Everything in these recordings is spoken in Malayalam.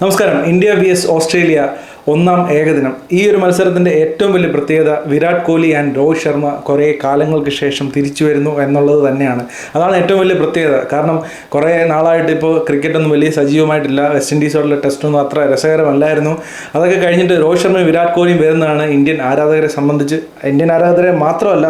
നമസ്കാരം. India V S Australia. ഒന്നാം ഏകദിനം. ഈ ഒരു മത്സരത്തിന്റെ ഏറ്റവും വലിയ പ്രത്യേകത വിരാട് കോഹ്ലി ആൻഡ് രോഹിത് ശർമ്മ കുറേ കാലങ്ങൾക്ക് ശേഷം തിരിച്ചു വരുന്നു എന്നുള്ളത് തന്നെയാണ്. അതാണ് ഏറ്റവും വലിയ പ്രത്യേകത. കാരണം കുറേ നാളായിട്ട് ഇപ്പോൾ ക്രിക്കറ്റൊന്നും വലിയ സജീവമായിട്ടില്ല. വെസ്റ്റ് ഇൻഡീസോടുള്ള ടെസ്റ്റൊന്നും അത്ര രസകരമല്ലായിരുന്നു. അതൊക്കെ കഴിഞ്ഞിട്ട് രോഹിത് ശർമ്മയും വിരാട് കോഹ്ലിയും വരുന്നതാണ് ഇന്ത്യൻ ആരാധകരെ സംബന്ധിച്ച്. ഇന്ത്യൻ ആരാധകരെ മാത്രമല്ല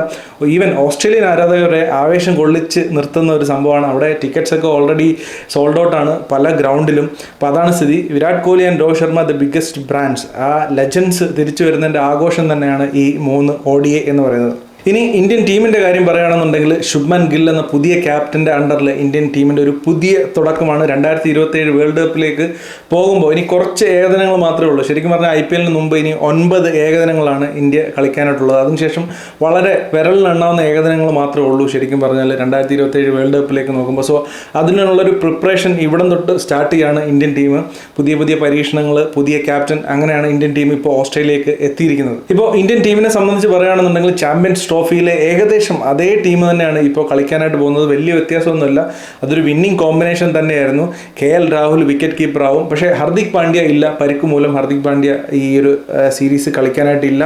ഈവൻ ഓസ്ട്രേലിയൻ ആരാധകരെ ആവേശം കൊള്ളിച്ച് നിർത്തുന്ന ഒരു സംഭവമാണ്. അവിടെ ടിക്കറ്റ്സ് ഒക്കെ ഓൾറെഡി സോൾഡ് ഔട്ടാണ് പല ഗ്രൗണ്ടിലും അപ്പോൾ അതാണ് സ്ഥിതി. Virat Kohli and Rohit Sharma the biggest brands ആ ലെജൻസ് തിരിച്ചു വരുന്നതിന്റെ ആഘോഷം തന്നെയാണ് ഈ മൂന്ന് ഓഡിയെ എന്ന് പറയുന്നത്. ഇനി ഇന്ത്യൻ ടീമിന്റെ കാര്യം പറയുകയാണെന്നുണ്ടെങ്കിൽ ശുഭ്മൻ ഗിൽ എന്ന പുതിയ ക്യാപ്റ്റന്റെ അണ്ടറിൽ ഇന്ത്യൻ ടീമിന്റെ ഒരു പുതിയ തുടക്കമാണ് രണ്ടായിരത്തി ഇരുപത്തി ഏഴ് വേൾഡ് കപ്പിലേക്ക് പോകുമ്പോൾ. ഇനി കുറച്ച് ഏകദിനങ്ങൾ മാത്രമേ ഉള്ളൂ. ശരിക്കും പറഞ്ഞാൽ ഐ പി എല്ലിന് മുമ്പ് ഇനി ഒൻപത് ഏകദിനങ്ങളാണ് ഇന്ത്യ കളിക്കാനായിട്ടുള്ളത്. അതിനുശേഷം വളരെ വിരലിലെണ്ണാവുന്ന ഏകദിനങ്ങൾ മാത്രമേ ഉള്ളൂ ശരിക്കും പറഞ്ഞാൽ രണ്ടായിരത്തി ഇരുപത്തി ഏഴ് വേൾഡ് കപ്പിലേക്ക് നോക്കുമ്പോൾ. സോ അതിനുള്ളൊരു പ്രിപ്പറേഷൻ ഇവിടം തൊട്ട് സ്റ്റാർട്ട് ചെയ്യാണ് ഇന്ത്യൻ ടീം. പുതിയ പുതിയ പരീക്ഷണങ്ങൾ പുതിയ ക്യാപ്റ്റൻ അങ്ങനെയാണ് ഇന്ത്യൻ ടീം ഇപ്പോൾ ഓസ്ട്രേലിയയിലേക്ക് എത്തിയിരിക്കുന്നത്. ഇപ്പോൾ ഇന്ത്യൻ ടീമിനെ സംബന്ധിച്ച് പറയുകയാണെന്നുണ്ടെങ്കിൽ ചാമ്പ്യൻസ് ട്രോഫിയിലെ ഏകദേശം അതേ ടീം തന്നെയാണ് ഇപ്പോൾ കളിക്കാനായിട്ട് പോകുന്നത്. വലിയ വ്യത്യാസമൊന്നുമില്ല. അതൊരു വിന്നിംഗ് കോമ്പിനേഷൻ തന്നെയായിരുന്നു. കെ എൽ രാഹുൽ വിക്കറ്റ് കീപ്പറാവും പക്ഷേ ഹർദിക് പാണ്ഡ്യ ഇല്ല. പരിക്ക് മൂലം ഹർദിക് പാണ്ഡ്യ ഈ ഒരു സീരീസ് കളിക്കാനായിട്ടില്ല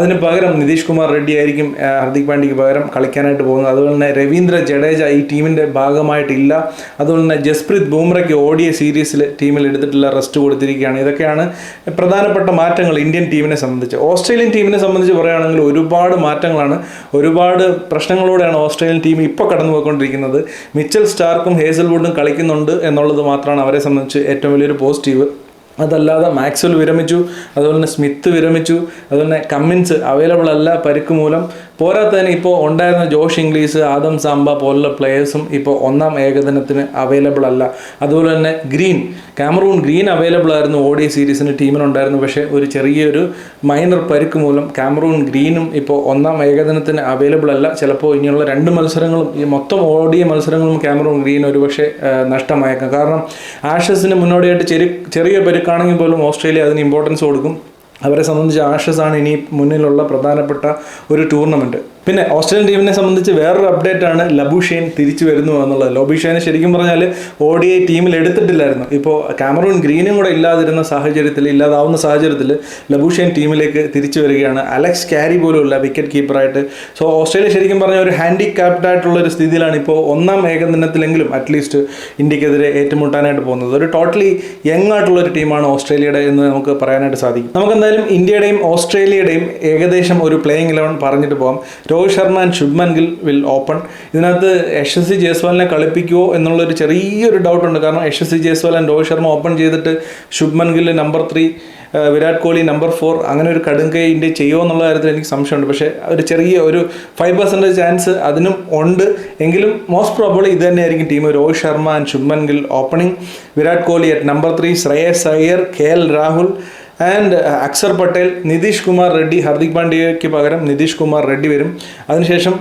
അതിന് പകരം നിതീഷ് കുമാർ റെഡ്ഡി ആയിരിക്കും ഹർദിക് പാണ്ഡ്യയ്ക്ക് പകരം കളിക്കാനായിട്ട് പോകുന്നത്. അതുപോലെ തന്നെ രവീന്ദ്ര ജഡേജ ഈ ടീമിന്റെ ഭാഗമായിട്ടില്ല. അതുപോലെ തന്നെ ജസ്പ്രീത് ബൂംറയ്ക്ക് ഓടിയ സീരീസിൽ ടീമിൽ എടുത്തിട്ടുള്ള റെസ്റ്റ് കൊടുത്തിരിക്കുകയാണ്. ഇതൊക്കെയാണ് പ്രധാനപ്പെട്ട മാറ്റങ്ങൾ ഇന്ത്യൻ ടീമിനെ സംബന്ധിച്ച്. ഓസ്ട്രേലിയൻ ടീമിനെ സംബന്ധിച്ച് പറയുകയാണെങ്കിൽ ഒരുപാട് മാറ്റങ്ങളാണ് ഒരുപാട് പ്രശ്നങ്ങളോടെയാണ് ഓസ്ട്രേലിയൻ ടീം ഇപ്പോൾ കടന്നു പോയിക്കൊണ്ടിരിക്കുന്നത് മിച്ചൽ സ്റ്റാർക്കും ഹേസൽവുഡും കളിക്കുന്നുണ്ട് എന്നുള്ളത് മാത്രമാണ് അവരെ സംബന്ധിച്ച് ഏറ്റവും വലിയൊരു പോസിറ്റീവ് അതല്ലാതെ മാക്സ്വൽ വിരമിച്ചു അതുപോലെ തന്നെ സ്മിത്ത് വിരമിച്ചു അതുപോലെ തന്നെ കമ്മിൻസ് അവൈലബിൾ അല്ല പരിക്ക് മൂലം. പോരാത്തതിന് ഇപ്പോൾ ഉണ്ടായിരുന്ന ജോഷ് ഇംഗ്ലീസ് ആദം സാംബ പോലുള്ള പ്ലേയേഴ്സും ഇപ്പോൾ ഒന്നാം ഏകദിനത്തിന് അവൈലബിൾ അല്ല. അതുപോലെ തന്നെ ഗ്രീൻ കാമറൂൺ ഗ്രീൻ അവൈലബിൾ ആയിരുന്നു ഓഡിയ സീരീസിന് ടീമിനുണ്ടായിരുന്നു. പക്ഷേ ഒരു ചെറിയൊരു മൈനർ പരുക്ക് മൂലം കാമറൂൺ ഗ്രീനും ഇപ്പോൾ ഒന്നാം ഏകദിനത്തിന് അവൈലബിൾ അല്ല. ചിലപ്പോൾ ഇനിയുള്ള രണ്ട് മത്സരങ്ങളും ഈ മൊത്തം ഓടിയ മത്സരങ്ങളും കാമറൂൺ ഗ്രീൻ ഒരുപക്ഷെ നഷ്ടമായേക്കാം. കാരണം ആഷസിന് മുന്നോടിയായിട്ട് ചെറിയ ചെറിയ പരുക്കാണെങ്കിൽ പോലും ഓസ്ട്രേലിയ അതിന് ഇമ്പോർട്ടൻസ് കൊടുക്കും. അവരെ സംബന്ധിച്ച് ആഷസ് ആണ് ഇനി മുന്നിലുള്ള പ്രധാനപ്പെട്ട ഒരു ടൂർണമെന്റ് പിന്നെ ഓസ്ട്രേലിയൻ ടീമിനെ സംബന്ധിച്ച് വേറൊരു അപ്ഡേറ്റ് ആണ് ലബുഷേൻ തിരിച്ചു വരുന്നു എന്നുള്ളത്. ലബുഷേനെ ശരിക്കും പറഞ്ഞാൽ ഒ ഡി ഐ ടീമിൽ എടുത്തിട്ടില്ലായിരുന്നു. ഇപ്പോൾ കാമറൂൺ ഗ്രീനും കൂടെ ഇല്ലാതിരുന്ന സാഹചര്യത്തിൽ ഇല്ലാതാവുന്ന സാഹചര്യത്തിൽ ലബുഷേൻ ടീമിലേക്ക് തിരിച്ചു വരികയാണ്. അലക്സ് ക്യാരി പോലുമില്ല വിക്കറ്റ് കീപ്പറായിട്ട് സോ ഓസ്ട്രേലിയ ശരിക്കും പറഞ്ഞാൽ ഒരു ഹാൻഡിക്യാപ്ഡ് ആയിട്ടുള്ള ഒരു സ്ഥിതിയിലാണ് ഇപ്പോൾ ഒന്നാം ഏകദിനത്തിലെങ്കിലും അറ്റ്ലീസ്റ്റ് ഇന്ത്യക്കെതിരെ ഏറ്റുമുട്ടാനായിട്ട് പോകുന്നത്. ഒരു ടോട്ടലി യങ് ആയിട്ടുള്ള ഒരു ടീമാണ് ഓസ്ട്രേലിയയുടെ എന്ന് നമുക്ക് പറയാനായിട്ട് സാധിക്കും. നമുക്ക് എന്തായാലും ഇന്ത്യയുടെയും ഓസ്ട്രേലിയയുടെയും ഏകദേശം ഒരു പ്ലേയിങ് ഇലവൻ പറഞ്ഞിട്ട് പോകാം. Rohit Sharma and Shubman Gill will open ഇതിനകത്ത് യശസ്വി ജയ്സ്വാലിനെ കളിപ്പിക്കുമോ എന്നുള്ളൊരു ചെറിയൊരു ഡൗട്ട് ഉണ്ട്. കാരണം യശസ്വി ജയ്സ്വാൽ ആൻഡ് രോഹിത് ശർമ്മ ഓപ്പൺ ചെയ്തിട്ട് Shubman Gill number three Virat Kohli number four അങ്ങനെ ഒരു കടുങ്കൈ ഇന്ത്യ ചെയ്യുമോ എന്നുള്ള കാര്യത്തിൽ എനിക്ക് സംശയമുണ്ട്. പക്ഷേ ഒരു ചെറിയ ഒരു ഫൈവ് പെർസെന്റേജ് ചാൻസ് അതിനും ഉണ്ട്. എങ്കിലും മോസ്റ്റ് പ്രോബബ്ലി ഇത് തന്നെയായിരിക്കും team Rohit Sharma and Shubman Gill opening Virat Kohli at number three Shreyas Iyer K L Rahul and Axar Patel Nitish Kumar Reddy Hardik പാണ്ഡ്യയ്ക്ക് പകരം നിതീഷ് കുമാർ റെഡ്ഡി വരും. അതിനുശേഷം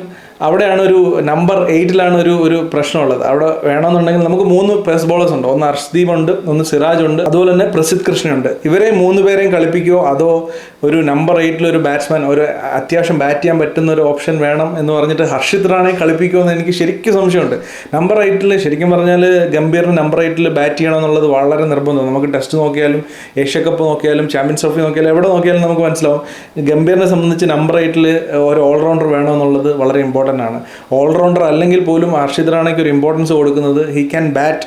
അവിടെയാണ് ഒരു നമ്പർ എയ്റ്റിലാണ് ഒരു ഒരു പ്രശ്നമുള്ളത്. അവിടെ വേണമെന്നുണ്ടെങ്കിൽ നമുക്ക് മൂന്ന് പേസ് ബോളേഴ്സ് ഉണ്ട്. ഒന്ന് അർഷ്ദീപ് ഉണ്ട് ഒന്ന് സിറാജ് ഉണ്ട് അതുപോലെ തന്നെ പ്രസിദ്ധ് കൃഷ്ണയുണ്ട് ഇവരെ മൂന്ന് പേരെയും കളിപ്പിക്കുമോ അതോ ഒരു നമ്പർ എയ്റ്റിൽ ഒരു ബാറ്റ്സ്മാൻ ഒരു അത്യാവശ്യം ബാറ്റ് ചെയ്യാൻ പറ്റുന്ന ഒരു ഓപ്ഷൻ വേണം എന്ന് പറഞ്ഞിട്ട് ഹർഷിത് റാണെ കളിപ്പിക്കുമോ എന്ന് എനിക്ക് ശരിക്കും സംശയമുണ്ട്. നമ്പർ എയ്റ്റിൽ ശരിക്കും പറഞ്ഞാൽ ഗംഭീറിന് നമ്പർ എയ്റ്റിൽ ബാറ്റ് ചെയ്യണം എന്നുള്ളത് വളരെ നിർബന്ധം നമുക്ക് ടെസ്റ്റ് നോക്കിയാലും ഏഷ്യ കപ്പ് നോക്കിയാലും ചാമ്പ്യൻസ് ട്രോഫി നോക്കിയാലും എവിടെ നോക്കിയാലും നമുക്ക് മനസ്സിലാവും. ഗംഭീറിനെ സംബന്ധിച്ച് നമ്പർ എയ്റ്റിൽ ഒരു ഓൾറൗണ്ടർ വേണമെന്നുള്ളത് വളരെ ഇമ്പോർട്ടന്റ് ആണ് ഓൾറൗണ്ടർ അല്ലെങ്കിൽ പോലും ഹർഷിത് റാണയ്ക്ക് ഒരു ഇമ്പോർട്ടൻസ് കൊടുക്കുന്നത് ഹി ക്യാൻ ബാറ്റ്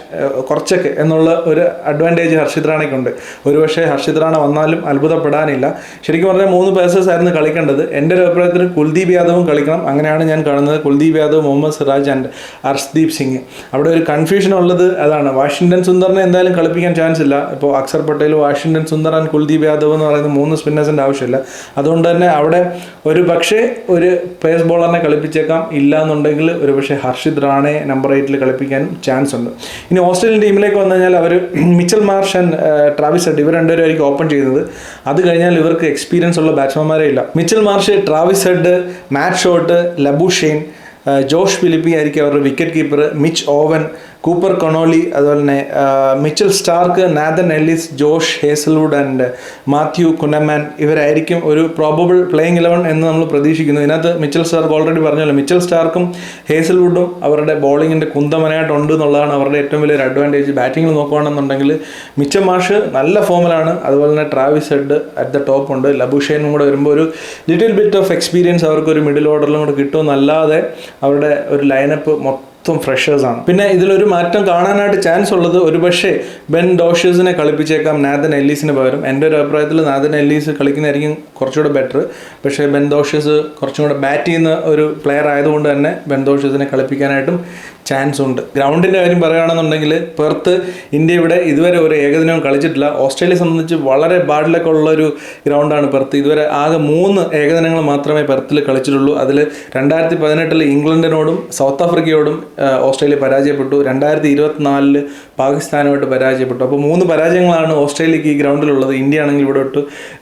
കുറച്ചൊക്കെ എന്നുള്ള ഒരു അഡ്വാന്റേജ് ഹർഷിത് റാണയ്ക്കുണ്ട് ഒരുപക്ഷെ ഹർഷിത് റാണ വന്നാലും അത്ഭുതപ്പെടാനില്ല. ശരിക്കും പറഞ്ഞാൽ മൂന്ന് പേഴ്സേഴ്സ് ആയിരുന്നു കളിക്കേണ്ടത്. എന്റെ ഒരു അഭിപ്രായത്തിൽ കുൽദീപ് യാദവും കളിക്കണം. അങ്ങനെയാണ് ഞാൻ കാണുന്നത്. കുൽദീപ് യാദവ് മുഹമ്മദ് സിറാജ് ആൻഡ് ഹർഷ്ദീപ് സിംഗ്. അവിടെ ഒരു കൺഫ്യൂഷൻ ഉള്ളത് അതാണ്. വാഷിംഗ്ടൺ സുന്ദറിനെ എന്തായാലും കളിപ്പിക്കാൻ ചാൻസ് ഇല്ല. ഇപ്പോൾ അക്സർ പട്ടേൽ വാഷിംഗ്ടൺ സുന്ദർ ആൻഡ് കുൽദീപ് യാദവ് എന്ന് പറയുന്ന മൂന്ന് സ്പിന്നേഴ്സിന്റെ ആവശ്യമില്ല. അതുകൊണ്ട് തന്നെ അവിടെ ഒരു പക്ഷേ ഒരു പേസ് ബോളറിനെ കളിപ്പിച്ചേക്കാം ഇല്ല എന്നുണ്ടെങ്കിൽ ഒരുപക്ഷെ ഹർഷിത് റാണെ നമ്പർ എയ്റ്റിൽ കളിപ്പിക്കാനും ചാൻസ് ഉണ്ട്. ഇനി ഓസ്ട്രേലിയൻ ടീമിലേക്ക് വന്നു കഴിഞ്ഞാൽ അവർ Mitchell Marsh and Travis Head ഇവർ രണ്ടുപേരായിരിക്കും ഓപ്പൺ ചെയ്യുന്നത്. അത് കഴിഞ്ഞാൽ ഇവർക്ക് എക്സ്പീരിയൻസ് ഉള്ള ബാറ്റ്സ്മാൻമാരേ ഇല്ല. Mitchell Marsh Travis Head Matt Short Labuschagne Josh Philippe ആയിരിക്കും അവരുടെ wicket keeper Mitch Owen Cooper Connolly അതുപോലെ തന്നെ Mitchell Starc Nathan Ellis Josh Hazlewood and Matthew Kuhnemann ഇവരായിരിക്കും ഒരു പ്രോബബിൾ പ്ലേയിങ് ഇലവൻ എന്ന് നമ്മൾ പ്രതീക്ഷിക്കുന്നു. ഇതിനകത്ത് മിച്ചൽ സ്റ്റാർക്ക് ഓൾറെഡി പറഞ്ഞല്ലോ. മിച്ചൽ സ്റ്റാർക്കും ഹേസൽവുഡും അവരുടെ ബോളിങ്ങിന്റെ കുന്തമനായിട്ടുണ്ട് എന്നുള്ളതാണ് അവരുടെ ഏറ്റവും വലിയൊരു അഡ്വാന്റേജ് ബാറ്റിങ്ങിൽ നോക്കുകയാണെന്നുണ്ടെങ്കിൽ മിച്ചം മാഷ് നല്ല ഫോമിലാണ് അതുപോലെ തന്നെ Travis Head at the top ഉണ്ട്. ലബുഷേനും കൂടെ വരുമ്പോൾ ഒരു ലിറ്റിൽ ബിറ്റ് ഓഫ് എക്സ്പീരിയൻസ് അവർക്ക് ഒരു മിഡിൽ ഓർഡറിലും കൂടെ കിട്ടുമെന്നല്ലാതെ അവരുടെ ഒരു ലൈനപ്പ് മൊത്തം ഫ്രഷേഴ്സ് ആണ്. പിന്നെ ഇതിലൊരു മാറ്റം കാണാനായിട്ട് ചാൻസ് ഉള്ളത് ഒരുപക്ഷെ ബെൻ ഡോഷേഴ്സിനെ കളിപ്പിച്ചേക്കാം നാഥൻ എല്ലീസിന് പകരം. എന്റെ ഒരു അഭിപ്രായത്തിൽ നാഥൻ എല്ലീസ് കളിക്കുന്നതായിരിക്കും കുറച്ചുകൂടെ ബെറ്റർ പക്ഷേ ബെൻ ദോഷേഴ്സ് കുറച്ചും കൂടെ ബാറ്റ് ചെയ്യുന്ന ഒരു പ്ലെയർ ആയതുകൊണ്ട് തന്നെ ബെൻ ദോഷേഴ്സിനെ കളിപ്പിക്കാനായിട്ടും ചാൻസ് ഉണ്ട്. ഗ്രൗണ്ടിന്റെ കാര്യം പറയുകയാണെന്നുണ്ടെങ്കിൽ പെർത്ത് ഇന്ത്യ ഇവിടെ ഇതുവരെ ഒരു ഏകദിനവും കളിച്ചിട്ടില്ല. ഓസ്ട്രേലിയ സംബന്ധിച്ച് വളരെ ബാഡിലൊക്കെ ഉള്ള ഒരു ഗ്രൗണ്ടാണ് പെർത്ത്. ഇതുവരെ ആകെ മൂന്ന് ഏകദിനങ്ങൾ മാത്രമേ പെർത്തിൽ കളിച്ചിട്ടുള്ളൂ. അതിൽ രണ്ടായിരത്തി പതിനെട്ടിൽ ഇംഗ്ലണ്ടിനോടും സൗത്ത് ആഫ്രിക്കയോടും ഓസ്ട്രേലിയ പരാജയപ്പെട്ടു. രണ്ടായിരത്തി ഇരുപത്തിനാലിൽ പാകിസ്ഥാനുമായിട്ട് പരാജയപ്പെട്ടു. അപ്പോൾ മൂന്ന് പരാജയങ്ങളാണ് ഓസ്ട്രേലിയക്ക് ഈ ഗ്രൗണ്ടിലുള്ളത്. ഇന്ത്യ ആണെങ്കിൽ ഇവിടെ ഒട്ട്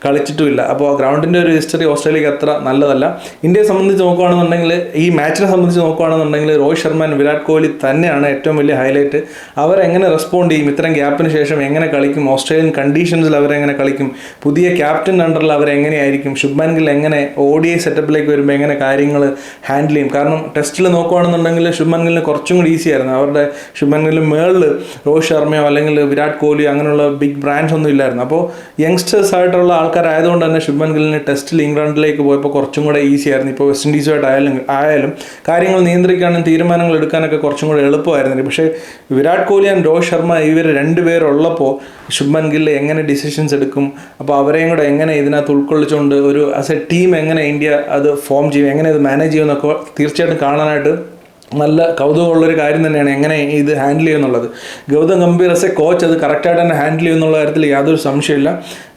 കളിച്ചിട്ടുമില്ല. അപ്പോൾ ആ ഗ്രൗണ്ടിന്റെ ഒരു ഹിസ്റ്ററി ഓസ്ട്രേലിയക്ക് അത്ര നല്ലതല്ല. ഇന്ത്യയെ സംബന്ധിച്ച് നോക്കുകയാണെന്നുണ്ടെങ്കിൽ ഈ മാച്ചിനെ സംബന്ധിച്ച് നോക്കുകയാണെന്നുണ്ടെങ്കിൽ രോഹിത് ശർമ്മ വിരാട് കോഹ്ലി തന്നെയാണ് ഏറ്റവും വലിയ ഹൈലൈറ്റ്. അവരെങ്ങനെ റെസ്പോണ്ട് ചെയ്യും? ഇത്തരം ഗ്യാപ്പിന് ശേഷം എങ്ങനെ കളിക്കും? ഓസ്ട്രേലിയൻ കണ്ടീഷൻസിൽ അവരെങ്ങനെ കളിക്കും? പുതിയ ക്യാപ്റ്റൻ അണ്ടറിൽ അവരെങ്ങനെയായിരിക്കും? ശുഭ്മാൻ ഗിൽ എങ്ങനെ ഓ ഡി ഐ സെറ്റപ്പിലേക്ക് വരുമ്പോൾ എങ്ങനെ കാര്യങ്ങൾ ഹാൻഡിൽ ചെയ്യും? കാരണം ടെസ്റ്റിൽ നോക്കുകയാണെന്നുണ്ടെങ്കിൽ ശുഭ്മാൻ ഗിലിന് കുറച്ചും കൂടി ഈസി ആയിരുന്നു. അവരുടെ ഗിലിന് മേളിൽ രോഹിത് ശർമ്മയോ അല്ലെങ്കിൽ വിരാട് കോഹ്ലിയോ അങ്ങനെയുള്ള ബിഗ് ബ്രാൻഡ്സ് ഒന്നും ഇല്ലായിരുന്നു. അപ്പോൾ യങ്സ്റ്റേഴ്സ് ആയിട്ടുള്ള ആൾക്കാരായതുകൊണ്ട് തന്നെ ശുഭ്മാൻ ഗില്ലിന് ടെസ്റ്റിൽ ഇംഗ്ലണ്ടിലേക്ക് പോയപ്പോൾ കുറച്ചും കൂടെ ഈസി ആയിരുന്നു. ഇപ്പോൾ വെസ്റ്റ് ഇൻഡീസുമായിട്ട് ആയാലും ആയാലും കാര്യങ്ങൾ നിയന്ത്രിക്കാനും തീരുമാനങ്ങൾ എടുക്കാനൊക്കെ കുറച്ചും കൂടെ എളുപ്പമായിരുന്നു പക്ഷേ വിരാട് കോഹ്ലി ആൻഡ് രോഹിത് ശർമ്മ ഇവർ രണ്ടുപേരുള്ളപ്പോൾ ശുഭൻ ഗിൽ എങ്ങനെ ഡിസിഷൻസ് എടുക്കും? അപ്പോൾ അവരെയും കൂടെ എങ്ങനെ ഇതിനകത്ത് ഉൾക്കൊള്ളിച്ചുകൊണ്ട് ഒരു ആസ് എ ടീം എങ്ങനെ ഇന്ത്യ അത് ഫോം ചെയ്യും? എങ്ങനെ അത് മാനേജ് ചെയ്യുമെന്നൊക്കെ തീർച്ചയായിട്ടും കാണാനായിട്ട് നല്ല കൗതുകമുള്ളൊരു കാര്യം തന്നെയാണ് എങ്ങനെ ഇത് handle ചെയ്യുന്നുള്ളത്. Gautam Gambhir as a coach അത് കറക്റ്റായിട്ട് തന്നെ ഹാൻഡിൽ ചെയ്യുന്നുള്ള കാര്യത്തിൽ യാതൊരു സംശയമില്ല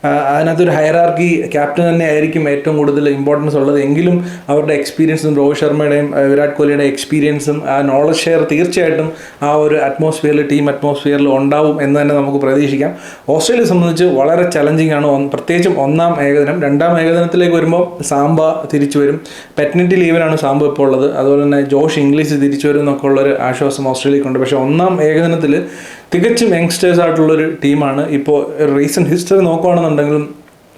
അതിനകത്തൊരു ഹയറാർക്കി ക്യാപ്റ്റൻ തന്നെ ആയിരിക്കും ഏറ്റവും കൂടുതൽ ഇമ്പോർട്ടൻസ് ഉള്ളത്. എങ്കിലും അവരുടെ എക്സ്പീരിയൻസും രോഹിത് ശർമ്മയുടെയും വിരാട് കോഹ്ലിയുടെ എക്സ്പീരിയൻസും ആ നോളജ് ഷെയർ തീർച്ചയായിട്ടും ആ ഒരു അറ്റ്മോസ്ഫിയറിൽ ടീം അറ്റ്മോസ്ഫിയറിൽ ഉണ്ടാവും എന്ന് തന്നെ നമുക്ക് പ്രതീക്ഷിക്കാം. ഓസ്ട്രേലിയ സംബന്ധിച്ച് വളരെ ചലഞ്ചിങ് ആണ്. പ്രത്യേകിച്ചും ഒന്നാം ഏകദിനം. രണ്ടാം ഏകദിനത്തിലേക്ക് വരുമ്പോൾ സാമ്പ തിരിച്ചു വരും. പെറ്റ്നറ്റി ലീവിലാണ് സാമ്പ ഇപ്പോൾ ഉള്ളത്. അതുപോലെ തന്നെ ജോഷ് ഇംഗ്ലീഷ് തിരിച്ചു വരും എന്നൊക്കെ ഉള്ളൊരു ആശ്വാസം ഓസ്ട്രേലിയക്കുണ്ട് പക്ഷേ ഒന്നാം ഏകദിനത്തിൽ തികച്ചും യങ്സ്റ്റേഴ്സ് ആയിട്ടുള്ളൊരു ടീമാണ് ഇപ്പോൾ റീസെന്റ് ഹിസ്റ്ററി നോക്കുകയാണെന്നുണ്ടെങ്കിലും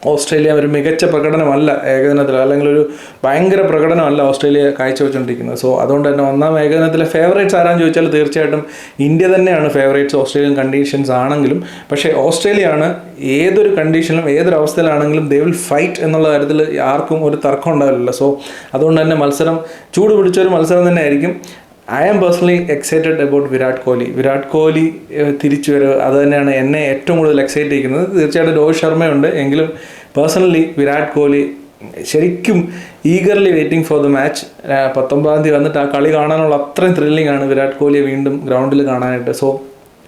ഓസ്ട്രേലിയ ഒരു മികച്ച പ്രകടനമല്ല ഏകദിനത്തിൽ അല്ലെങ്കിൽ ഒരു ഭയങ്കര പ്രകടനമല്ല ഓസ്ട്രേലിയ കാഴ്ചവെച്ചുകൊണ്ടിരിക്കുന്നത് സോ അതുകൊണ്ട് തന്നെ ഒന്നാം ഏകദിനത്തിലെ ഫേവറേറ്റ്സ് ആരാന്ന് ചോദിച്ചാൽ തീർച്ചയായിട്ടും ഇന്ത്യ തന്നെയാണ് ഫേവറേറ്റ്സ് ഓസ്ട്രേലിയൻ കണ്ടീഷൻസ് ആണെങ്കിലും. പക്ഷേ ഓസ്ട്രേലിയ ആണ് ഏതൊരു കണ്ടീഷനിലും ഏതൊരു അവസ്ഥയിലാണെങ്കിലും ദേ വിൽ ഫൈറ്റ് എന്നുള്ള കാര്യത്തിൽ ആർക്കും ഒരു തർക്കം ഉണ്ടാവില്ല സോ അതുകൊണ്ട് തന്നെ മത്സരം ചൂട് പിടിച്ചൊരു മത്സരം തന്നെ ആയിരിക്കും I am personally excited about Virat Kohli. Virat Kohli തിരിച്ചു വരവ് അത് തന്നെയാണ് എന്നെ ഏറ്റവും കൂടുതൽ എക്സൈറ്റ് ചെയ്യുന്നത് തീർച്ചയായിട്ടും രോഹിത് ശർമ്മയുണ്ട്. എങ്കിലും പേഴ്സണലി വിരാട് കോഹ്ലി ശരിക്കും eagerly waiting for the match പത്തൊമ്പതാം തീയതി വന്നിട്ട് ആ കളി കാണാനുള്ള അത്രയും ത്രില്ലിംഗ് ആണ് വിരാട് കോഹ്ലിയെ വീണ്ടും ഗ്രൗണ്ടിൽ കാണാനായിട്ട്. സോ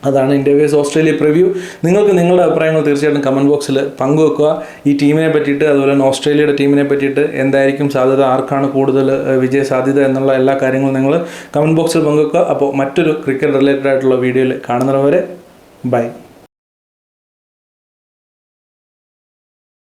അതാണ് ഇന്റർവ്യൂസ് ഓസ്ട്രേലിയ പ്രിവ്യൂ. നിങ്ങൾക്ക് നിങ്ങളുടെ അഭിപ്രായങ്ങൾ തീർച്ചയായിട്ടും കമന്റ് ബോക്സിൽ പങ്കുവെക്കുക. ഈ ടീമിനെ പറ്റിയിട്ട് അതുപോലെ തന്നെ ഓസ്ട്രേലിയയുടെ ടീമിനെ പറ്റിയിട്ട് എന്തായിരിക്കും സാധ്യത ആർക്കാണ് കൂടുതൽ വിജയ സാധ്യത എന്നുള്ള എല്ലാ കാര്യങ്ങളും നിങ്ങൾ കമന്റ് ബോക്സിൽ പങ്കുവെക്കുക. അപ്പോൾ മറ്റൊരു ക്രിക്കറ്റ് റിലേറ്റഡ് ആയിട്ടുള്ള വീഡിയോയിൽ കാണുന്നവരെ ബൈ.